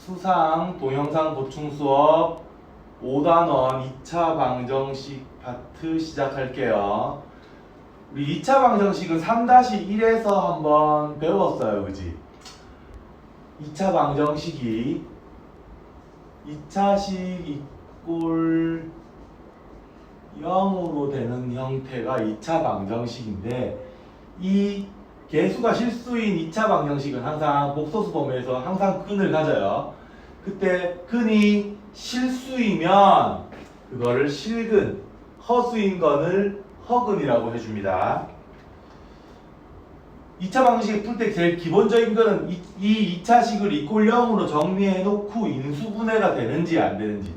수상 동영상 보충 수업 5단원 2차 방정식 파트 시작할게요. 우리 2차 방정식은 3-1에서 한번 배웠어요. 그지? 2차 방정식이 2차식 이꼴 0으로 되는 형태가 2차 방정식인데 이 개수가 실수인 2차 방정식은 항상 복소수 범위에서 항상 근을 가져요. 그때 근이 실수이면 그거를 실근, 허수인 건을 허근이라고 해줍니다. 2차 방정식 풀 때 제일 기본적인 거는 이, 이 2차식을 이꼴 0으로 정리해 놓고 인수분해가 되는지 안 되는지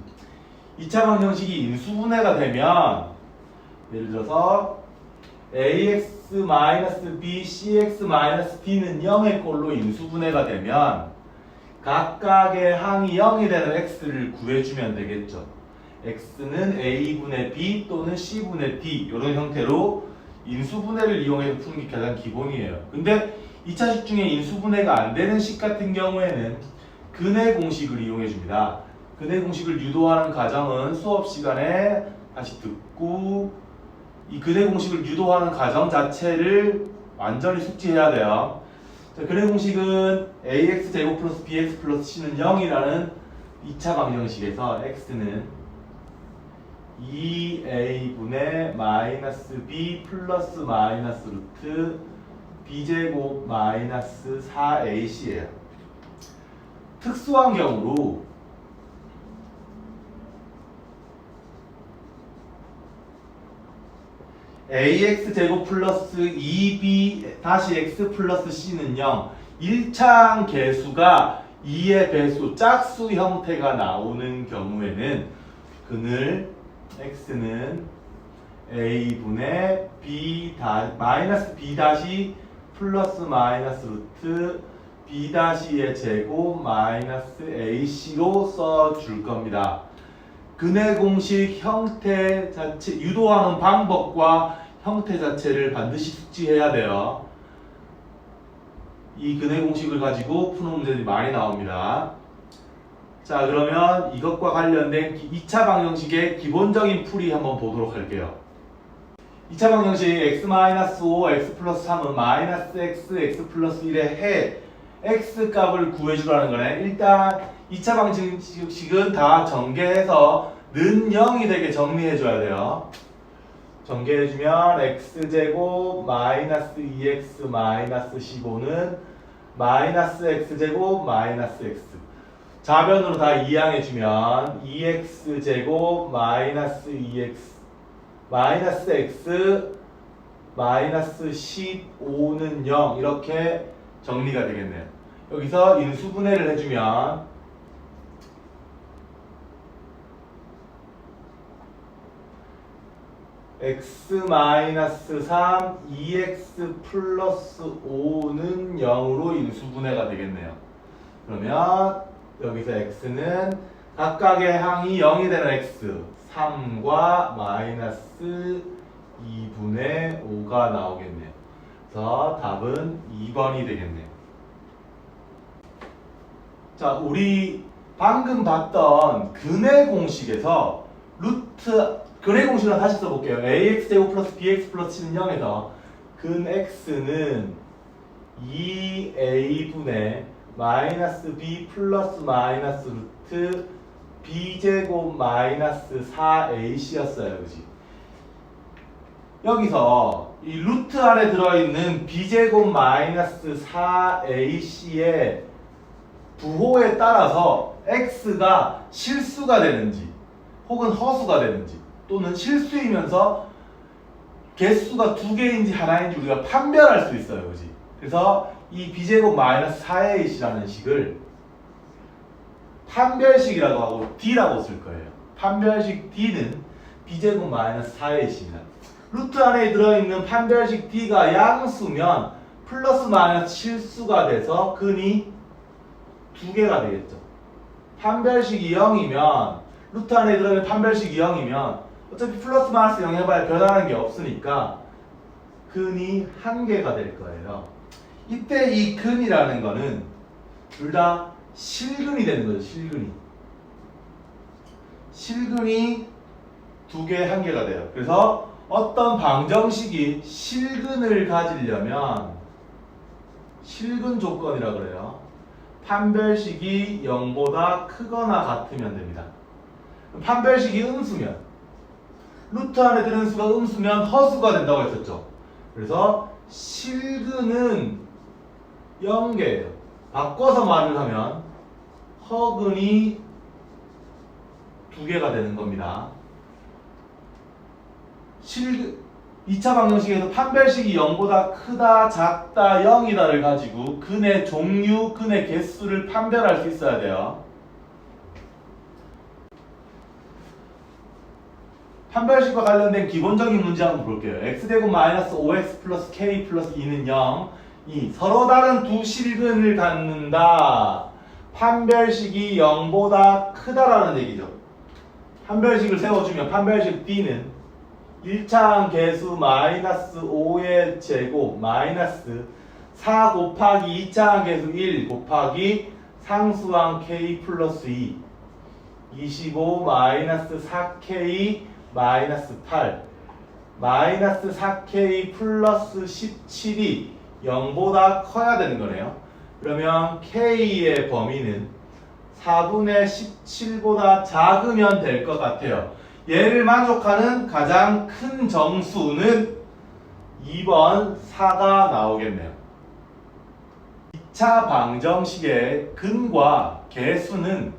2차 방정식이 인수분해가 되면 예를 들어서 ax-b, cx-d는 0의 꼴로 인수분해가 되면 각각의 항이 0이 되는 x를 구해주면 되겠죠. x는 a분의 b 또는 c분의 d 이런 형태로 인수분해를 이용해서 푸는 게 가장 기본이에요. 근데 2차식 중에 인수분해가 안 되는 식 같은 경우에는 근의 공식을 이용해 줍니다. 근의 공식을 유도하는 과정은 수업 시간에 다시 듣고 이 근의 공식을 유도하는 과정 자체를 완전히 숙지해야 돼요. 자, 근의 공식은 ax 제곱 플러스 bx 플러스 c는 0이라는 2차 방정식에서 x는 2a분의 마이너스 b 플러스 마이너스 루트 b제곱 마이너스 4ac예요. 특수한 경우로 ax 제곱 플러스 2b 다시 x 플러스 c는 0 1창 개수가 2의 배수 짝수 형태가 나오는 경우에는 그늘 x는 a분의 b 다 마이너스 b 다시 플러스 마이너스 루트 b 다시의 제곱 마이너스 ac로 써 줄 겁니다. 근의 공식 형태 자체 유도하는 방법과 형태 자체를 반드시 숙지해야 돼요. 이 근의 공식을 가지고 푸는 문제들이 많이 나옵니다. 자 그러면 이것과 관련된 2차 방정식의 기본적인 풀이 한번 보도록 할게요. 2차 방정식 x-5, x 플러스 3은 마이너스 x, x 플러스 1의 해 x 값을 구해주라는 거네. 일단 2차 방정식은 다 전개해서 는 0이 되게 정리해줘야 돼요. 전개해주면 x제곱 마이너스 2x 마이너스 15는 마이너스 x제곱 마이너스 x 좌변으로 다 이항해주면 2x제곱 마이너스 2x 마이너스 x 마이너스 15는 0 이렇게 정리가 되겠네요. 여기서 인수분해를 해주면 x 마이너스 3, 2x 플러스 5는 0으로 인수분해가 되겠네요. 그러면 여기서 x는 각각의 항이 0이 되는 x 3과 마이너스 2분의 5가 나오겠네요. 그래서 답은 2번이 되겠네요. 자, 우리 방금 봤던 근의 공식에서 루트 근의 공식을 다시 써볼게요. ax 제곱 플러스 bx 플러스 c는 0에서 근 x는 2a분의 마이너스 b 플러스 마이너스 루트 b제곱 마이너스 4ac였어요. 그지? 여기서 이 루트 안에 들어있는 b제곱 마이너스 4ac의 부호에 따라서 x가 실수가 되는지 혹은 허수가 되는지 또는 실수이면서 개수가 두 개인지 하나인지 우리가 판별할 수 있어요. 그지? 그래서 이 b제곱 마이너스 4ac라는 식을 판별식이라고 하고 d라고 쓸 거예요. 판별식 d는 b제곱 마이너스 4ac입니다. 루트 안에 들어있는 판별식 d가 양수면 플러스 마이너스 실수가 돼서 근이 두 개가 되겠죠. 판별식이 0이면 루트 안에 들어있는 판별식이 0이면 어차피 플러스 마이너스 0 해봐야 변하는 게 없으니까 근이 한 개가 될 거예요. 이때 이 근이라는 거는 둘 다 실근이 되는 거죠. 실근이. 실근이 두 개, 한 개가 돼요. 그래서 어떤 방정식이 실근을 가지려면 실근 조건이라 그래요. 판별식이 0보다 크거나 같으면 됩니다. 판별식이 음수면 루트 안에 드는 수가 음수면 허수가 된다고 했었죠. 그래서 실근은 0개예요. 바꿔서 말을 하면 허근이 두 개가 되는 겁니다. 실 2차 방정식에서 판별식이 0보다 크다, 작다, 0이다를 가지고 근의 종류, 근의 개수를 판별할 수 있어야 돼요. 판별식과 관련된 기본적인 문제 한번 볼게요. x제곱 마이너스 5x 플러스 k 플러스 2는 0. 이 서로 다른 두 실근을 갖는다. 판별식이 0보다 크다라는 얘기죠. 판별식을 세워주면 판별식 B는 1차항 개수 마이너스 5의 제곱 마이너스 4 곱하기 2차항 개수 1 곱하기 상수항 k 플러스 2 25 마이너스 4k 마이너스 8 마이너스 4k 플러스 17이 0보다 커야 되는 거네요. 그러면 k의 범위는 4분의 17보다 작으면 될 것 같아요. 얘를 만족하는 가장 큰 정수는 2번 4가 나오겠네요. 2차 방정식의 근과 개수는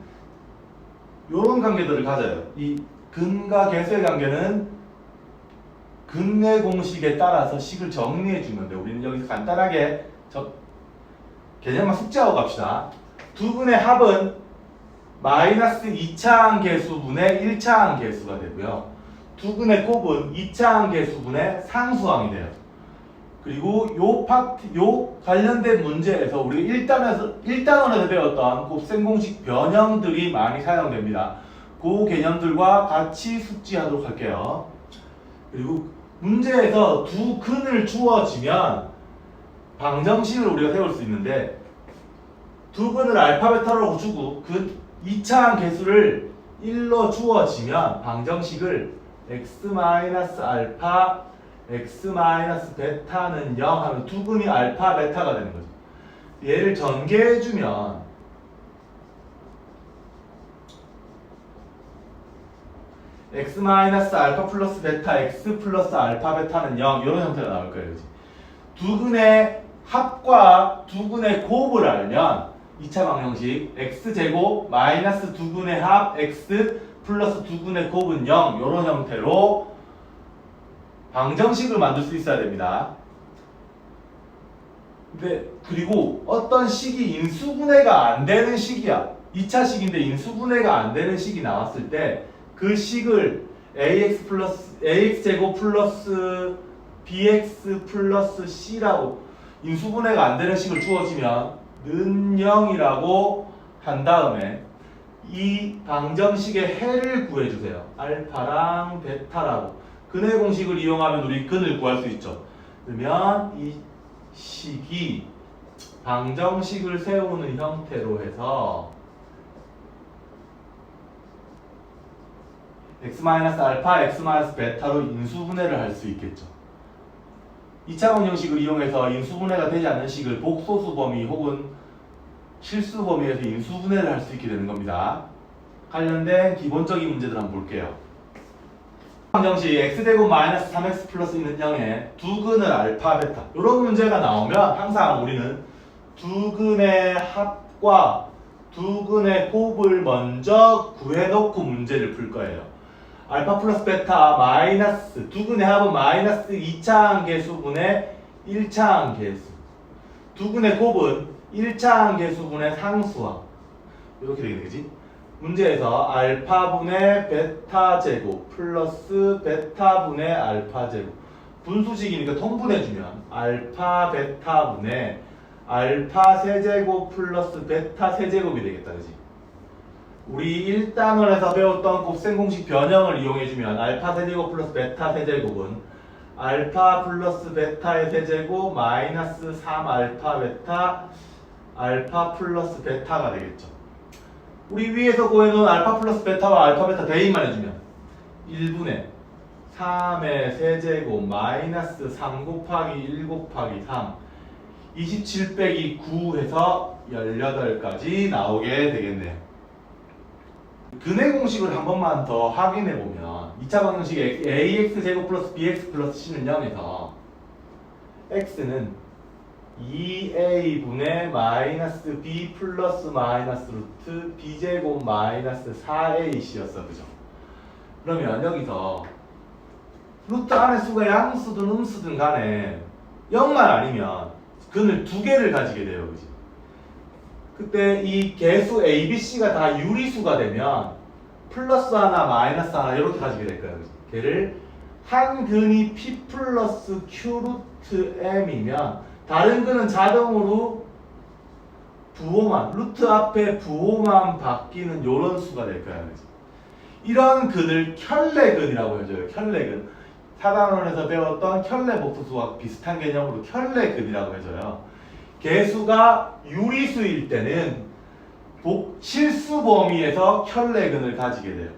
이런 관계들을 가져요. 이 근과 개수의 관계는 근의 공식에 따라서 식을 정리해 돼요. 우리는 여기서 간단하게 저 개념만 숙제하고 갑시다. 두 근의 합은 마이너스 2차항 개수분의 1차항 개수가 되고요. 두 근의 곱은 2차항 개수분의 상수항이 돼요. 그리고 요 파트, 요 관련된 문제에서 우리 1단에서, 1단원에서 배웠던 곱셈 공식 변형들이 많이 사용됩니다. 그 개념들과 같이 숙지하도록 할게요. 그리고 문제에서 두 근을 주어지면 방정식을 우리가 세울 수 있는데 두 근을 알파 베타로 주고 그 2차항 개수를 1로 주어지면 방정식을 x 알파 x 베타는 0 하면 두 근이 알파 베타가 되는 거죠. 얘를 전개해 주면 x 알파 플러스 베타 x 플러스 알파 베타는 0 이런 형태가 나올 거예요. 두 근의 합과 두 근의 곱을 알면 2차 방정식 x제곱 마이너스 두 근의 합 x 플러스 두 근의 곱은 0 이런 형태로 방정식을 만들 수 있어야 됩니다. 근데 그리고 어떤 식이 인수분해가 안 되는 식이야. 2차 식인데 인수분해가 안 되는 식이 나왔을 때 그 식을 ax 플러스 ax 제곱 플러스 bx 플러스 c라고 인수분해가 안 되는 식을 주어지면 는 0이라고 한 다음에 이 방정식의 해를 구해주세요. 알파랑 베타라고. 근의 공식을 이용하면 우리 근을 구할 수 있죠. 그러면 이 식이 방정식을 세우는 형태로 해서 x-알파, x-베타로 인수분해를 할 수 있겠죠. 2차 방정식을 이용해서 인수분해가 되지 않는 식을 복소수 범위 혹은 실수 범위에서 인수분해를 할 수 있게 되는 겁니다. 관련된 기본적인 문제들 한번 볼게요. 방정식 x제곱 마이너스 3x 플러스 있는 0에 두 근을 알파, 베타 이런 문제가 나오면 항상 우리는 두 근의 합과 두 근의 곱을 먼저 구해놓고 문제를 풀 거예요. 알파 플러스 베타 마이너스 두 근의 합은 마이너스 2차항 개수분의 1차항 개수. 두 근의 곱은 1차항 개수분의 상수항 이렇게 되겠지? 문제에서 알파분의 베타 제곱 플러스 베타분의 알파 제곱. 분수식이니까 통분해주면 알파 베타분의 알파 세제곱 플러스 베타 세제곱이 되겠다 그지 우리 1단원에서 배웠던 곱셈 공식 변형을 이용해주면 알파 세제곱 플러스 베타 세제곱은 알파 플러스 베타의 세제곱 마이너스 3 알파 베타 알파 플러스 베타가 되겠죠. 우리 위에서 구해놓은 알파 플러스 베타와 알파 베타 대입만 해주면 1분의 3의 세제곱 마이너스 3 곱하기 1 곱하기 3 27 빼기 9 해서 18까지 나오게 되겠네요. 근해 공식을 한 번만 더 확인해 보면 2차 방정식 ax 제곱 플러스 bx 플러스 c는 0에서 x는 2a분의 마이너스 b 플러스 마이너스 루트 b제곱 마이너스 4ac였어 그죠? 그러면 여기서 루트 안에 수가 양수든 음수든 간에 0만 아니면 근을 두 개를 가지게 돼요 그지? 그때 이 개수 A, B, C가 다 유리수가 되면 플러스 하나, 마이너스 하나 이렇게 가지게 될 거예요. 걔를 한 근이 P 플러스 Q 루트 M이면 다른 근은 자동으로 부호만 루트 앞에 부호만 바뀌는 요런 수가 될 거예요. 이런 근을 켤레근이라고 해줘요. 켤레근. 사단원에서 배웠던 켤레 복수수와 비슷한 개념으로 켤레근이라고 해줘요. 개수가 유리수일 때는 복, 실수 범위에서 켤레근을 가지게 돼요.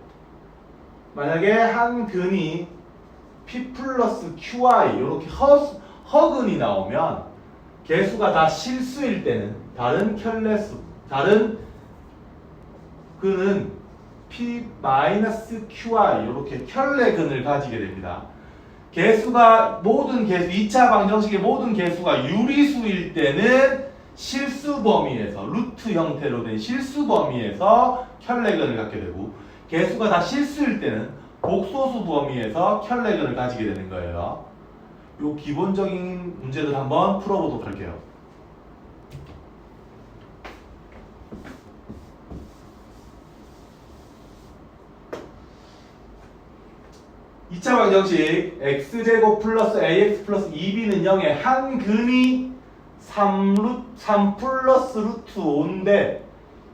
만약에 한 근이 P 플러스 QI 이렇게 허, 허근이 나오면 개수가 다 실수일 때는 다른 켤레수 다른 근은 P 마이너스 QI 이렇게 켤레근을 가지게 됩니다. 개수가 모든 개수 2차 방정식의 모든 개수가 유리수일 때는 실수 범위에서 루트 형태로 된 실수 범위에서 켤레근을 갖게 되고 개수가 다 실수일 때는 복소수 범위에서 켤레근을 가지게 되는 거예요. 요 기본적인 문제들 한번 풀어보도록 할게요. 이차 방정식 x제곱 플러스 ax 플러스 2b는 0에 한 근이 3, 루, 3 플러스 루트 5인데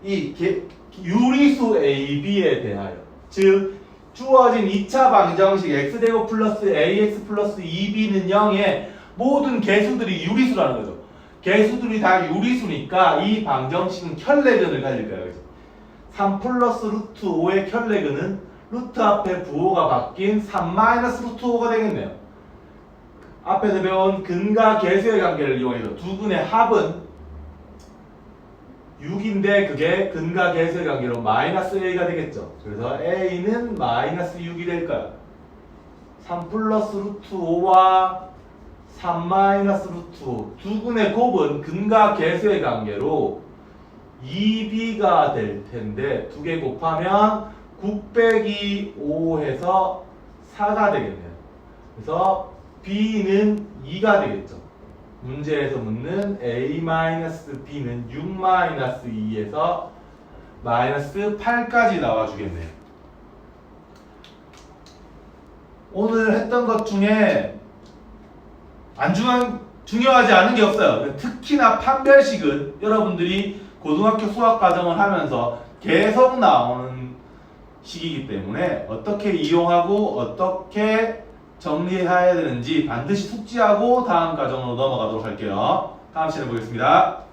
이 개- 유리수 ab에 대하여 즉 주어진 2차 방정식 x제곱 플러스 ax 플러스 2b는 0에 모든 개수들이 유리수라는 거죠. 개수들이 다 유리수니까 이 방정식은 켤레근을 가질 거예요. 그죠? 3 플러스 루트 5의 켤레근은 루트 앞에 부호가 바뀐 3 마이너스 루트 5가 되겠네요. 앞에서 배운 근과 개수의 관계를 이용해서 두 근의 합은 6인데 그게 근과 개수의 관계로 마이너스 a가 되겠죠. 그래서 a는 마이너스 6이 될 거야. 3 플러스 루트 5와 3 마이너스 루트 5. 두 근의 곱은 근과 개수의 관계로 2b가 될 텐데 두 개 곱하면 9 빼기 5 해서 4가 되겠네요. 그래서 b는 2가 되겠죠. 문제에서 묻는 a-b는 6-2에서 마이너스 8까지 나와주겠네요. 오늘 했던 것 중에 안 중요한, 중요하지 않은 게 없어요. 특히나 판별식은 여러분들이 고등학교 수학 과정을 하면서 계속 나오는 식이기 때문에 어떻게 이용하고 어떻게 정리해야 되는지 반드시 숙지하고 다음 과정으로 넘어가도록 할게요. 다음 시간에 보겠습니다.